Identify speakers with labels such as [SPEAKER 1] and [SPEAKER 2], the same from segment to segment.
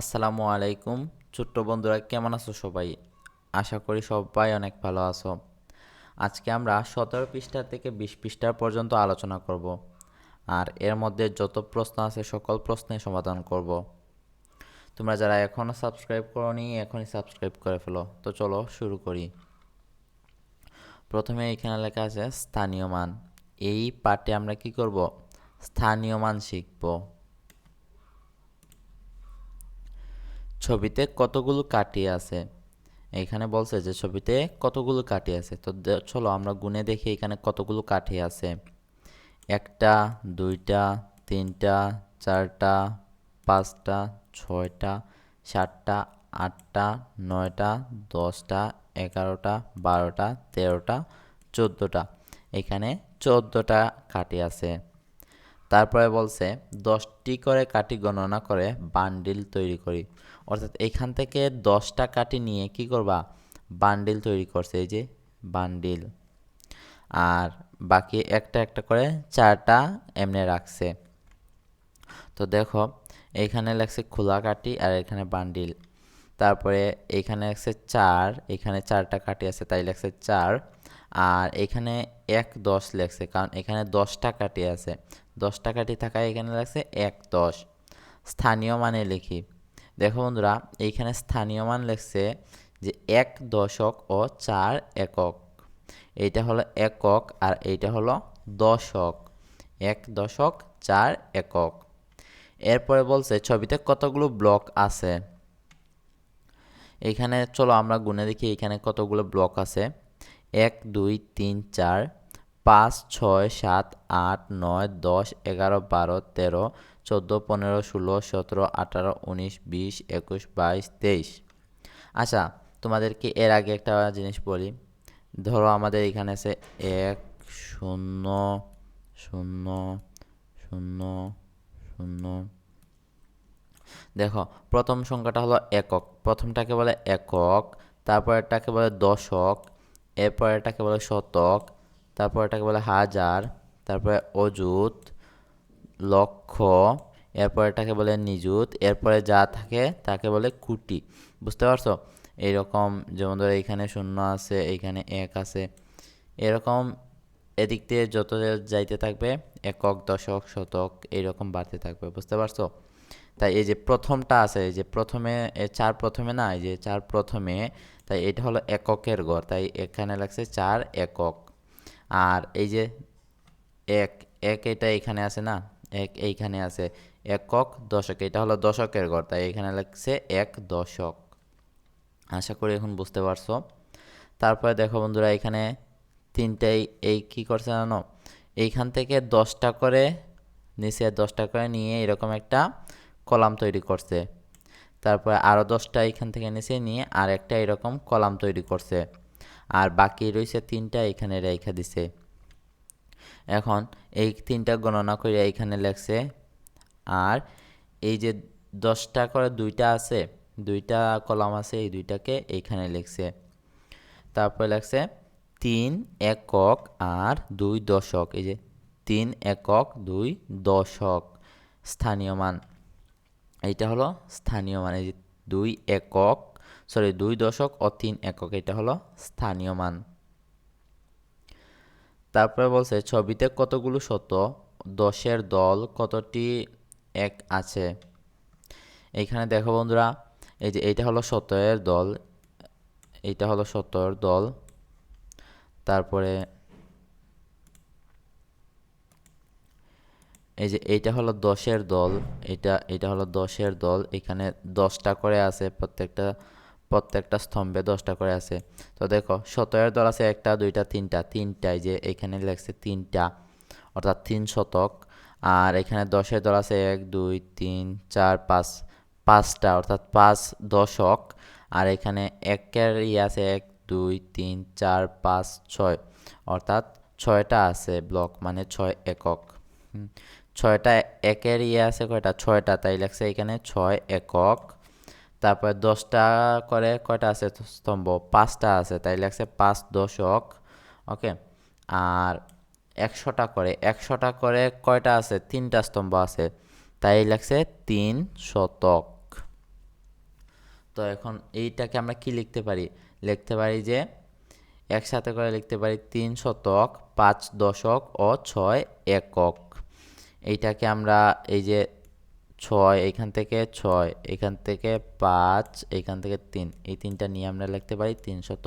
[SPEAKER 1] আসসালামু আলাইকুম ছোট্ট বন্ধুরা কেমন আছো সবাই আশা করি সবাই অনেক ভালো আছো আজকে আমরা সতেরো পৃষ্ঠা থেকে বিশ পৃষ্ঠা পর্যন্ত আলোচনা করব আর এর মধ্যে যত প্রশ্ন আছে সকল প্রশ্নের সমাধান করব তোমরা যারা এখনও সাবস্ক্রাইব করনি এখনই সাবস্ক্রাইব করে ফেলো তো চলো শুরু করি প্রথমে এখানে লেখা আছে স্থানীয় মান এই পার্টে আমরা কি করব স্থানীয় মান শিখব ছবিতে কতগুলো কাটি আছে এখানে বলছে যে ছবিতে কতগুলো কাঠি আছে তো চলো আমরা গুনে দেখি এখানে কতগুলো কাঠি আছে একটা দুইটা তিনটা চারটা পাঁচটা ছয়টা সাতটা আটটা নয়টা দশটা এগারোটা বারোটা তেরোটা চোদ্দোটা এখানে চোদ্দোটা কাঠি আছে তারপরে বলছে দশটি করে কাঠি গণনা করে বান্ডিল তৈরি করি অর্থাৎ এখান থেকে দশটা কাঠি নিয়ে কি করবা বান্ডিল তৈরি করছে এই যে বান্ডিল আর বাকি একটা একটা করে চারটা এমনি রাখছে তো দেখো এখানে লাগছে খোলা কাঠি আর এখানে বান্ডিল তারপরে এখানে লাগছে চার এখানে চারটা কাঠি আছে তাই লাগছে চার আর এখানে এক দশ লেখছে কারণ এখানে দশটা কাঠি আছে দশটা কাঠি থাকায় এখানে লাগছে এক দশ স্থানীয় মানে লিখি দেখো বন্ধুরা এইখানে স্থানীয় মান লেখছে যে এক দশক ও চার একক এইটা হলো একক আর এইটা হলো দশক এক দশক চার একক এরপরে বলছে ছবিতে কতগুলো ব্লক আছে এখানে চলো আমরা গুনে দেখি এখানে কতগুলো ব্লক আছে এক দুই তিন চার পাঁচ ছয় সাত আট নয় দশ এগারো বারো তেরো চোদ্দ পনেরো ষোলো সতেরো আঠারো উনিশ বিশ একুশ বাইশ তেইশ আচ্ছা তোমাদেরকে এর আগে একটা জিনিস বলি ধরো আমাদের এখানে আছে এক শূন্য শূন্য শূন্য শূন্য দেখো প্রথম সংখ্যাটা হলো একক প্রথমটাকে বলে একক তারপরেরটাকে বলে দশক এরপরেরটাকে বলে শতক তারপরেরটাকে বলে হাজার তারপরে অযুত লক্ষ তাকে বলে নিযুত এরপরে যা থাকে তাকে বলে কুটি বুঝতে পারছো এরকম যেমন ধরো এইখানে শূন্য আছে এইখানে এক আছে এরকম এদিক দিয়ে যত যাইতে থাকবে একক দশক শতক এইরকম বাড়তে থাকবে বুঝতে পারছো তাই এই যে প্রথমটা আছে এই যে প্রথমে চার প্রথমে না এই যে চার প্রথমে তাই এটা হলো এককের ঘর তাই এখানে লাগছে চার একক আর এই যে এক এক এটা এখানে আছে না এক এইখানে আছে একক দশক এটা হলো দশকের গড় তাই এখানে লাগছে এক দশক আশা করি এখন বুঝতে পারছো তারপরে দেখো বন্ধুরা এখানে তিনটাই এই কি করছে জানো এইখান থেকে দশটা করে নিচে দশটা করে নিয়ে এরকম একটা কলাম তৈরি করছে তারপরে আরও দশটা এখান থেকে নিচে নিয়ে আর একটা এরকম কলাম তৈরি করছে আর বাকি রয়েছে তিনটা এখানে রেখা দিছে এখন এই তিনটা গণনা করে এইখানে লেখছে আর এই যে দশটা করে দুইটা আছে দুইটা কলাম আছে এই দুইটাকে এইখানে লিখছে তারপরে লেখছে তিন একক আর দুই দশক এই যে তিন একক দুই দশক স্থানীয় মান এইটা হলো স্থানীয় মান এই যে দুই একক সরি দুই দশক ও তিন একক এটা হলো স্থানীয় মান তারপরে বলছে ছবিতে কতগুলো শত দশের দল কতটি এক আছে এইখানে দেখো বন্ধুরা এই যে এইটা হলো শতের দল এইটা হলো শতর দল তারপরে এই যে এইটা হলো দশের দল এটা এটা হলো দশের দল এখানে দশটা করে আছে প্রত্যেকটা প্রত্যেকটা স্তম্ভে দশটা করে আছে তো দেখো শতয়ের দল আছে একটা দুইটা তিনটা তিনটাই যে এখানে লেখছে তিনটা অর্থাৎ তিন শতক আর এখানে দশের দল আছে এক দুই তিন চার পাঁচ পাঁচটা অর্থাৎ পাঁচ দশক আর এখানে একের ইয়ে আছে এক দুই তিন চার পাঁচ ছয় অর্থাৎ ছয়টা আছে ব্লক মানে ছয় একক ছয়টা একের ইয়ে আছে কয়টা ছয়টা তাই লাগছে এখানে ছয় একক তারপরে দশটা করে কয়টা আছে স্তম্ভ পাঁচটা আছে তাই লাগছে পাঁচ দশক ওকে আর একশোটা করে একশোটা করে কয়টা আছে তিনটা স্তম্ভ আছে তাই লাগছে তিন শতক তো এখন এইটাকে আমরা কি লিখতে পারি লিখতে পারি যে একসাথে করে লিখতে পারি তিন শতক পাঁচ দশক ও ছয় একক এইটাকে আমরা এই যে ছয় এখান থেকে ছয় এখান থেকে পাঁচ এখান থেকে তিন এই তিনটা নিয়ে আমরা লিখতে পারি তিনশত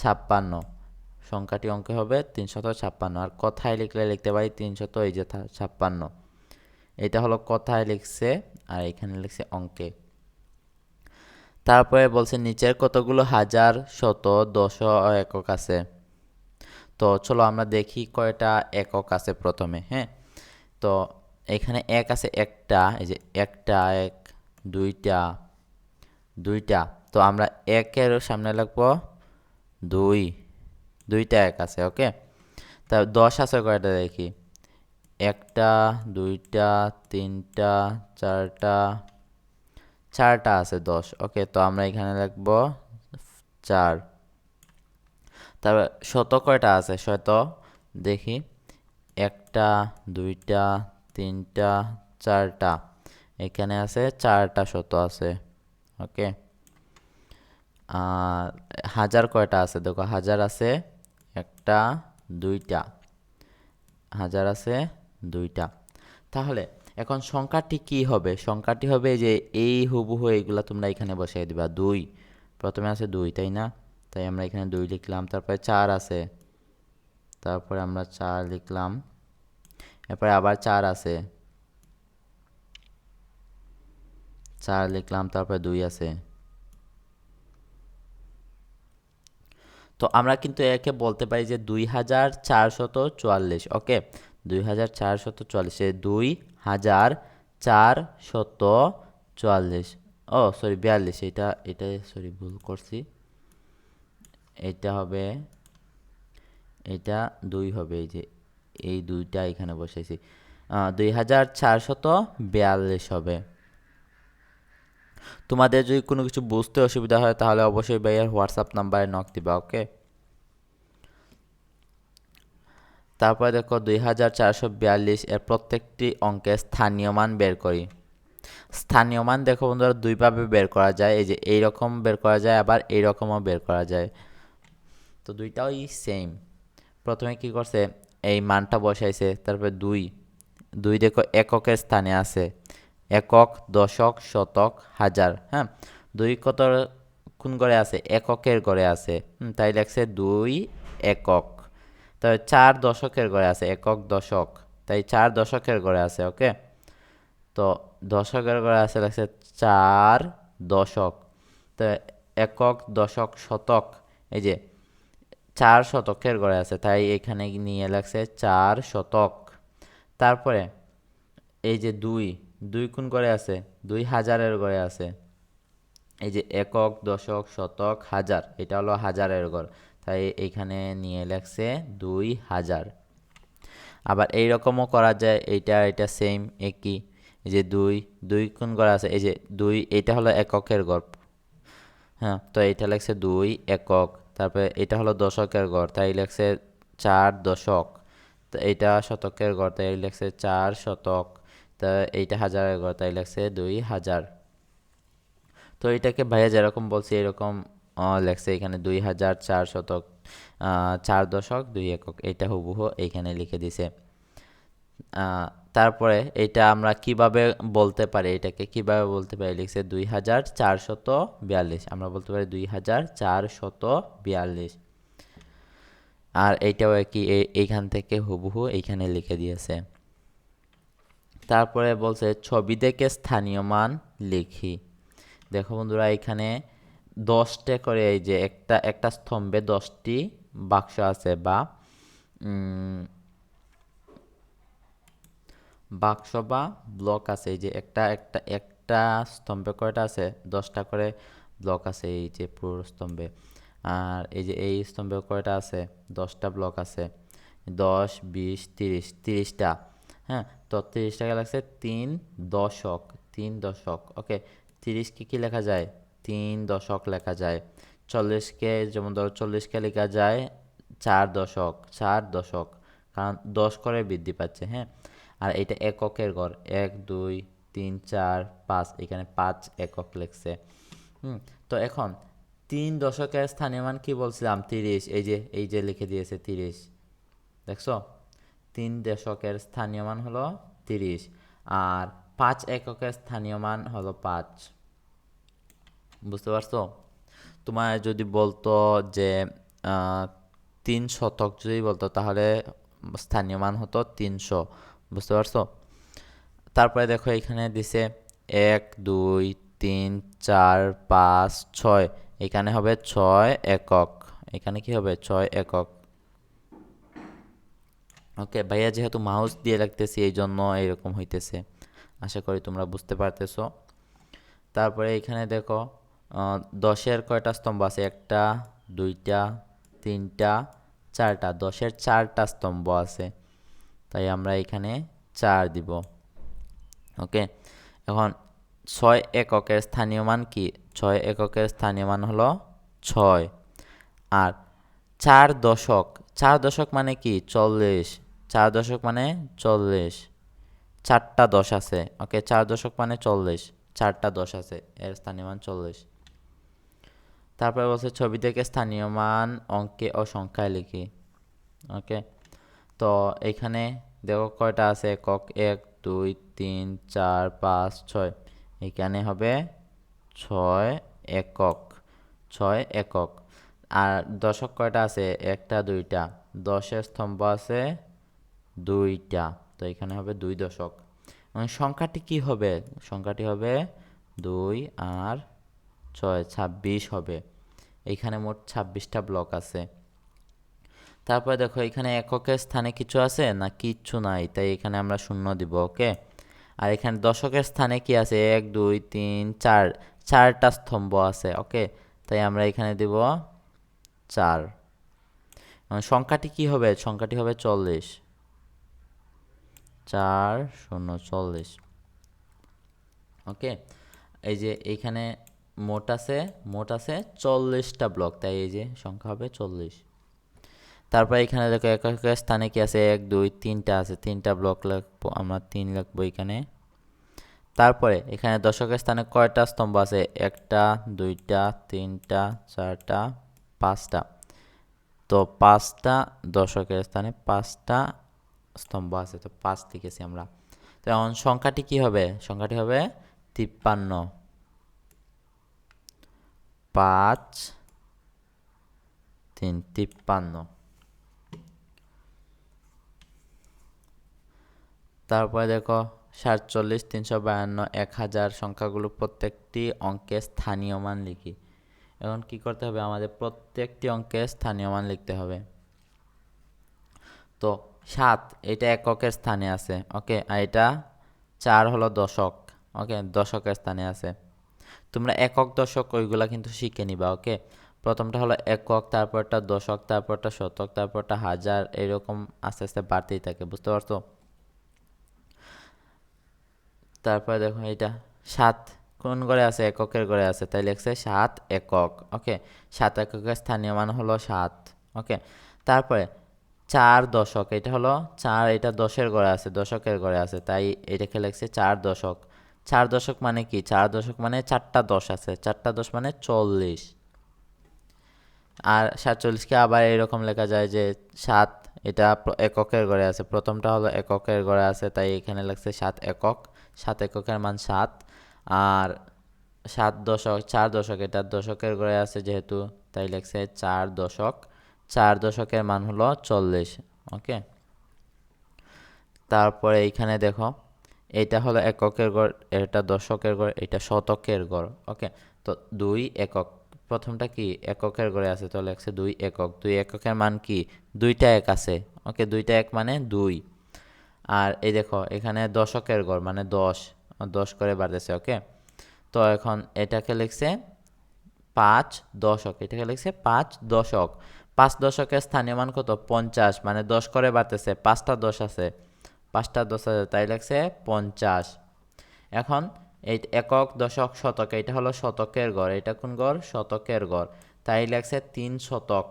[SPEAKER 1] ছাপ্পান্ন সংখ্যাটি অঙ্কে হবে তিনশত ছাপ্পান্ন আর কথায় লিখলে লিখতে পারি তিনশত এই যে ছাপ্পান্ন এটা হলো কথায় লিখছে আর এখানে লিখছে অঙ্কে তারপরে বলছে নিচের কতগুলো হাজার শত দশ একক আছে তো চলো আমরা দেখি কয়টা একক আছে প্রথমে হ্যাঁ তো এখানে এক আছে একটা এই যে একটা এক দুইটা দুইটা তো আমরা একের সামনে লাগবো দুই দুইটা এক আছে ওকে তা দশ আছে কয়টা দেখি একটা দুইটা তিনটা চারটা চারটা আছে দশ ওকে তো আমরা এখানে লাগব চার তারপর শত কয়টা আছে শত দেখি একটা দুইটা তিনটা চারটা এখানে আছে চারটা শত আছে ওকে হাজার কয়টা আছে দেখো হাজার আছে একটা দুইটা হাজার আছে দুইটা তাহলে এখন সংখ্যাটি কি হবে সংখ্যাটি হবে যে এই হুবহু এইগুলা তোমরা এখানে বসিয়ে দিবা দুই প্রথমে আছে দুই তাই না তাই আমরা এখানে দুই লিখলাম তারপরে চার আছে তারপরে আমরা চার লিখলাম এরপরে আবার চার আছে চার লিখলাম তারপরে দুই আছে তো আমরা কিন্তু একে বলতে পারি যে দুই হাজার চারশত চুয়াল্লিশ ওকে দুই হাজার চারশত চুয়াল্লিশে দুই হাজার চারশত চুয়াল্লিশ ও সরি বিয়াল্লিশ এটা এটা সরি ভুল করছি এটা হবে এটা দুই হবে এই যে এই দুইটা এখানে বসাইছি দুই হাজার চারশত বিয়াল্লিশ হবে তোমাদের যদি কোনো কিছু বুঝতে অসুবিধা হয় তাহলে অবশ্যই ভাইয়ের হোয়াটসঅ্যাপ নাম্বারে নক দিবা ওকে তারপরে দেখো দুই হাজার চারশো বিয়াল্লিশ এর প্রত্যেকটি অঙ্কে স্থানীয় মান বের করি স্থানীয় মান দেখো বন্ধুরা দুইভাবে বের করা যায় এই যে এই রকম বের করা যায় আবার এই রকমও বের করা যায় তো দুইটাও সেম প্রথমে কি করছে এই মানটা বসাইছে তারপরে দুই দুই দেখো এককের স্থানে আছে একক দশক শতক হাজার হ্যাঁ দুই কত কোন ঘরে আছে এককের ঘরে আছে তাই লেখছে দুই একক তাই চার দশকের ঘরে আছে একক দশক তাই চার দশকের ঘরে আছে ওকে তো দশকের ঘরে আছে লেখছে চার দশক তো একক দশক শতক এই যে চার শতকের গড়ে আছে তাই এখানে নিয়ে লাগছে চার শতক তারপরে এই যে দুই দুই কোন করে আছে দুই হাজারের গড়ে আছে এই যে একক দশক শতক হাজার এটা হলো হাজারের গড় তাই এইখানে নিয়ে লাগছে দুই হাজার আবার এই রকমও করা যায় এইটা এটা সেম একই এই যে দুই দুই কোন গড় আছে এই যে দুই এটা হলো এককের গড় হ্যাঁ তো এটা লাগছে দুই একক তারপরে এটা হলো দশকের গড় তাই লেখছে চার দশক এটা শতকের গড় তাই লেখছে চার শতক তা এইটা হাজারের গড় তাই লেখছে দুই হাজার তো এটাকে ভাইয়া যেরকম বলছি এরকম লেখছে এখানে দুই হাজার চার শতক চার দশক দুই একক এটা হুবহু এইখানে লিখে দিছে তারপরে এটা আমরা কিভাবে বলতে পারি এটাকে কিভাবে বলতে পারি লিখছে দুই হাজার চারশত বিয়াল্লিশ আমরা বলতে পারি দুই হাজার চারশত বিয়াল্লিশ আর এইটাও কি এইখান থেকে হুবহু এইখানে লিখে দিয়েছে তারপরে বলছে ছবি দেখে স্থানীয় মান লিখি দেখো বন্ধুরা এখানে দশটে করে এই যে একটা একটা স্তম্ভে দশটি বাক্স আছে বা বাক্স বা ব্লক আছে এই যে একটা একটা একটা স্তম্ভে কয়টা আছে দশটা করে ব্লক আছে এই যে পুরো স্তম্ভে আর এই যে এই স্তম্ভে কয়টা আছে দশটা ব্লক আছে দশ বিশ তিরিশ তিরিশটা হ্যাঁ তো তিরিশটা লাগছে তিন দশক তিন দশক ওকে তিরিশকে কী লেখা যায় তিন দশক লেখা যায় চল্লিশকে যেমন ধরো চল্লিশকে লেখা যায় চার দশক চার দশক কারণ দশ করে বৃদ্ধি পাচ্ছে হ্যাঁ আর এটা এককের ঘর এক দুই তিন চার পাঁচ এখানে পাঁচ একক লেখছে হুম তো এখন তিন দশকের স্থানীয় মান কি বলছিলাম তিরিশ এই যে এই যে লিখে দিয়েছে তিরিশ দেখছো তিন দশকের স্থানীয় মান হলো তিরিশ আর পাঁচ এককের স্থানীয় মান হলো পাঁচ বুঝতে পারছো তোমার যদি বলতো যে তিন শতক যদি বলতো তাহলে স্থানীয় মান হতো তিনশো বুঝতে পারছো তারপরে দেখো এখানে দিছে এক দুই তিন চার পাঁচ ছয় এখানে হবে ছয় একক এখানে কি হবে ছয় একক ওকে ভাইয়া যেহেতু মাউস দিয়ে লাগতেছি এই জন্য এরকম হইতেছে আশা করি তোমরা বুঝতে পারতেছো তারপরে এখানে দেখো দশের কয়টা স্তম্ভ আছে একটা দুইটা তিনটা চারটা দশের চারটা স্তম্ভ আছে তাই আমরা এখানে চার দিব ওকে এখন ছয় এককের স্থানীয় মান কি ছয় এককের স্থানীয় মান হলো ছয় আর চার দশক চার দশক মানে কি চল্লিশ চার দশক মানে চল্লিশ চারটা দশ আছে ওকে চার দশক মানে চল্লিশ চারটা দশ আছে এর স্থানীয় মান চল্লিশ তারপরে বলছে ছবি থেকে স্থানীয় মান অঙ্কে ও সংখ্যায় লিখি ওকে তো এখানে দেখো কয়টা আছে একক এক দুই তিন চার পাঁচ ছয় এখানে হবে ছয় একক ছয় একক আর দশক কয়টা আছে একটা দুইটা দশের স্তম্ভ আছে দুইটা তো এখানে হবে দুই দশক সংখ্যাটি কি হবে সংখ্যাটি হবে দুই আর ছয় ছাব্বিশ হবে এখানে মোট ছাব্বিশটা ব্লক আছে তারপরে দেখো এখানে এককের স্থানে কিছু আছে না কিচ্ছু নাই তাই এখানে আমরা শূন্য দিব ওকে আর এখানে দশকের স্থানে কি আছে এক দুই তিন চার চারটা স্তম্ভ আছে ওকে তাই আমরা এখানে দিব চার মানে সংখ্যাটি কি হবে সংখ্যাটি হবে চল্লিশ চার শূন্য চল্লিশ ওকে এই যে এইখানে মোট আছে মোট আছে চল্লিশটা ব্লক তাই এই যে সংখ্যা হবে চল্লিশ তারপর এখানে দেখো এক এক স্থানে কি আছে এক দুই তিনটা আছে তিনটা ব্লক লাগবো আমরা তিন লাগবো এখানে তারপরে এখানে দশকের স্থানে কয়টা স্তম্ভ আছে একটা দুইটা তিনটা চারটা পাঁচটা তো পাঁচটা দশকের স্থানে পাঁচটা স্তম্ভ আছে তো পাঁচ লিখেছি আমরা তো এখন সংখ্যাটি কি হবে সংখ্যাটি হবে তিপ্পান্ন পাঁচ তিন তিপ্পান্ন তারপরে দেখো সাতচল্লিশ তিনশো বায়ান্ন এক হাজার সংখ্যাগুলো প্রত্যেকটি অঙ্কে স্থানীয় মান লিখি এখন কি করতে হবে আমাদের প্রত্যেকটি অঙ্কে স্থানীয় মান লিখতে হবে তো সাত এটা এককের স্থানে আছে ওকে আর এটা চার হলো দশক ওকে দশকের স্থানে আছে তোমরা একক দশক ওইগুলা কিন্তু শিখে নিবা ওকে প্রথমটা হলো একক তারপরটা দশক তারপরটা শতক তারপরটা হাজার এরকম আস্তে আস্তে বাড়তেই থাকে বুঝতে পারছো তারপরে দেখুন এটা সাত কোন করে আছে এককের করে আছে তাই লিখছে সাত একক ওকে সাত এককের স্থানীয় মান হলো সাত ওকে তারপরে চার দশক এটা হলো চার এটা দশের গড়ে আছে দশকের গড়ে আছে তাই এটাকে লেখছে চার দশক চার দশক মানে কি চার দশক মানে চারটা দশ আছে চারটা দশ মানে চল্লিশ আর সাতচল্লিশকে আবার এরকম লেখা যায় যে সাত এটা এককের ঘরে আছে প্রথমটা হলো এককের ঘরে আছে তাই এখানে লাগছে সাত একক সাত এককের মান সাত আর সাত দশক চার দশক এটা দশকের ঘরে আছে যেহেতু তাই লেখছে চার দশক চার দশকের মান হলো চল্লিশ ওকে তারপরে এইখানে দেখো এটা হলো এককের গড় এটা দশকের গড় এটা শতকের গড় ওকে তো দুই একক প্রথমটা কি এককের গড়ে আছে তো লেখছে দুই একক দুই এককের মান কি দুইটা এক আছে ওকে দুইটা এক মানে দুই আর এই দেখো এখানে দশকের গড় মানে দশ দশ করে বাড়তেছে ওকে তো এখন এটাকে লিখছে পাঁচ দশক এটাকে লিখছে পাঁচ দশক পাঁচ দশকের স্থানীয় মান কত পঞ্চাশ মানে দশ করে বাড়তেছে পাঁচটা দশ আছে পাঁচটা দশ আছে তাই লাগছে পঞ্চাশ এখন এই একক দশক শতক এটা হলো শতকের গড় এটা কোন গড় শতকের গড় তাই লাগছে তিন শতক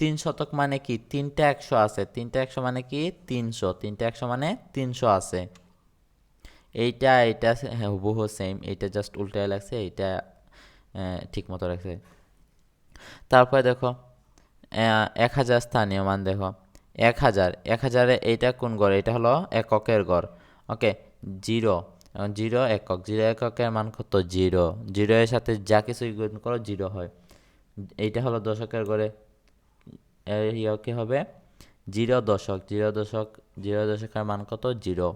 [SPEAKER 1] তিন শতক মানে কি তিনটা একশো আছে তিনটা একশো মানে কি তিনশো তিনটা একশো মানে তিনশো আছে এইটা এইটা হ্যাঁ, হুবহু সেম এইটা জাস্ট উল্টায় লাগছে এইটা ঠিক মতো রাখছে তারপরে দেখো এক হাজার স্থানীয় মান দেখো এক হাজার এক হাজারে এইটা কোন গড় এটা হলো এককের গড় ওকে জিরো জিরো একক জিরো এককের মান কত জিরো জিরো এর সাথে যা কিছুই গুণ করো জিরো হয় এইটা হলো দশকের গড়ে ইয়ে কি হবে জিরো দশক জিরো দশক জিরো দশকের মান কত জিরো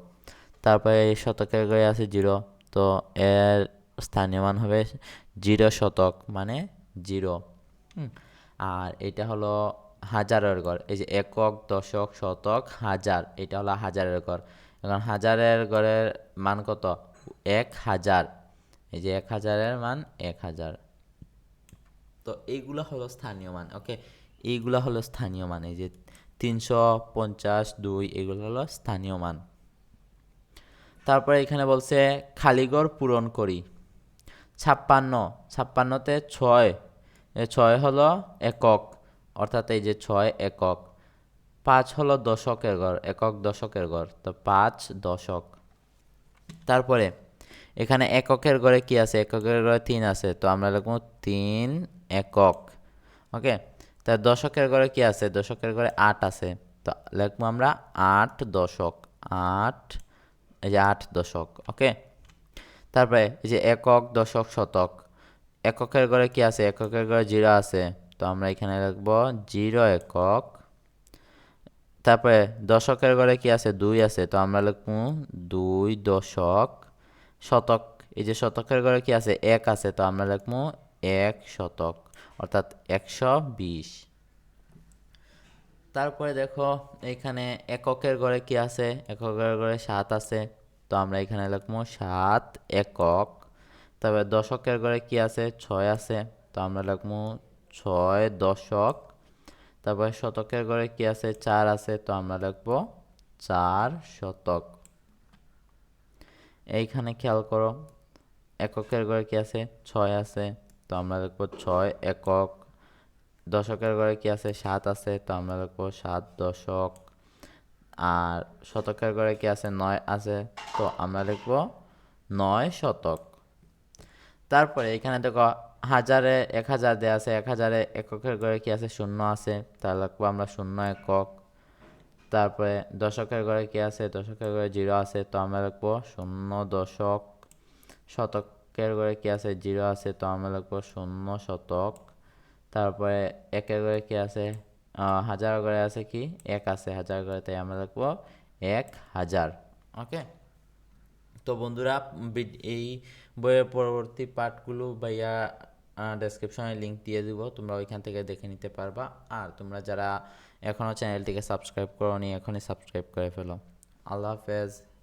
[SPEAKER 1] তারপরে এই শতকের গড়ে আছে জিরো তো এর স্থানীয় মান হবে জিরো শতক মানে জিরো আর এটা হলো হাজারের গড় এই যে একক দশক শতক হাজার এটা হলো হাজারের গড় এখন হাজারের গড়ের মান কত এক হাজার এই যে এক হাজারের মান এক হাজার তো এইগুলো হলো স্থানীয় মান ওকে এইগুলা হলো স্থানীয় মান এই যে তিনশো পঞ্চাশ দুই এগুলো হলো স্থানীয় মান তারপরে এখানে বলছে খালিগড় পূরণ করি ছাপ্পান্ন ছাপ্পান্নতে ছয় ছয় হলো একক অর্থাৎ এই যে ছয় একক পাঁচ হলো দশকের গড় একক দশকের গড় তো পাঁচ দশক তারপরে এখানে এককের গড়ে কি আছে এককের গড়ে তিন আছে তো আমরা লিখব তিন একক ওকে তাই দশকের ঘরে কি আছে দশকের ঘরে আট আছে তো লিখবো আমরা আট দশক আট এই যে আট দশক ওকে তারপরে এই যে একক দশক শতক এককের ঘরে কি আছে এককের ঘরে জিরো আছে তো আমরা এখানে লিখবো জিরো একক তারপরে দশকের ঘরে কি আছে দুই আছে তো আমরা লিখবো দুই দশক শতক এই যে শতকের ঘরে কি আছে এক আছে তো আমরা লিখবো এক শতক অর্থাৎ একশো বিশ তারপরে দেখো এখানে এককের ঘরে কি আছে এককের ঘরে সাত আছে তো আমরা এখানে লিখবো সাত একক তবে দশকের ঘরে কি আছে ছয় আছে তো আমরা লিখবো ছয় দশক তারপরে শতকের ঘরে কি আছে চার আছে তো আমরা লিখবো চার শতক এইখানে খেয়াল করো এককের ঘরে কি আছে ছয় আছে তো আমরা লিখব ছয় একক দশকের ঘরে কি আছে সাত আছে তো আমরা লিখব সাত দশক আর শতকের ঘরে কি আছে নয় আছে তো আমরা লিখব নয় শতক তারপরে এখানে দেখো হাজারে এক হাজার দেওয়া আছে এক হাজারে এককের ঘরে কি আছে শূন্য আছে তাহলে লিখবো আমরা শূন্য একক তারপরে দশকের ঘরে কি আছে দশকের ঘরে জিরো আছে তো আমরা লিখবো শূন্য দশক শতক ক্যাটাগরি কি আছে জিরো আছে তো আমরা লিখবো শূন্য শতক তারপরে একের ঘরে কি আছে হাজার ঘরে আছে কি এক আছে হাজার ঘরে তাই আমরা এক হাজার ওকে তো বন্ধুরা এই বইয়ের পরবর্তী পাঠগুলো ভাইয়া ডেসক্রিপশনে লিঙ্ক দিয়ে দিব তোমরা ওইখান থেকে দেখে নিতে পারবা আর তোমরা যারা এখনও চ্যানেলটিকে সাবস্ক্রাইব করো নি এখনই সাবস্ক্রাইব করে ফেলো আল্লাহ হাফেজ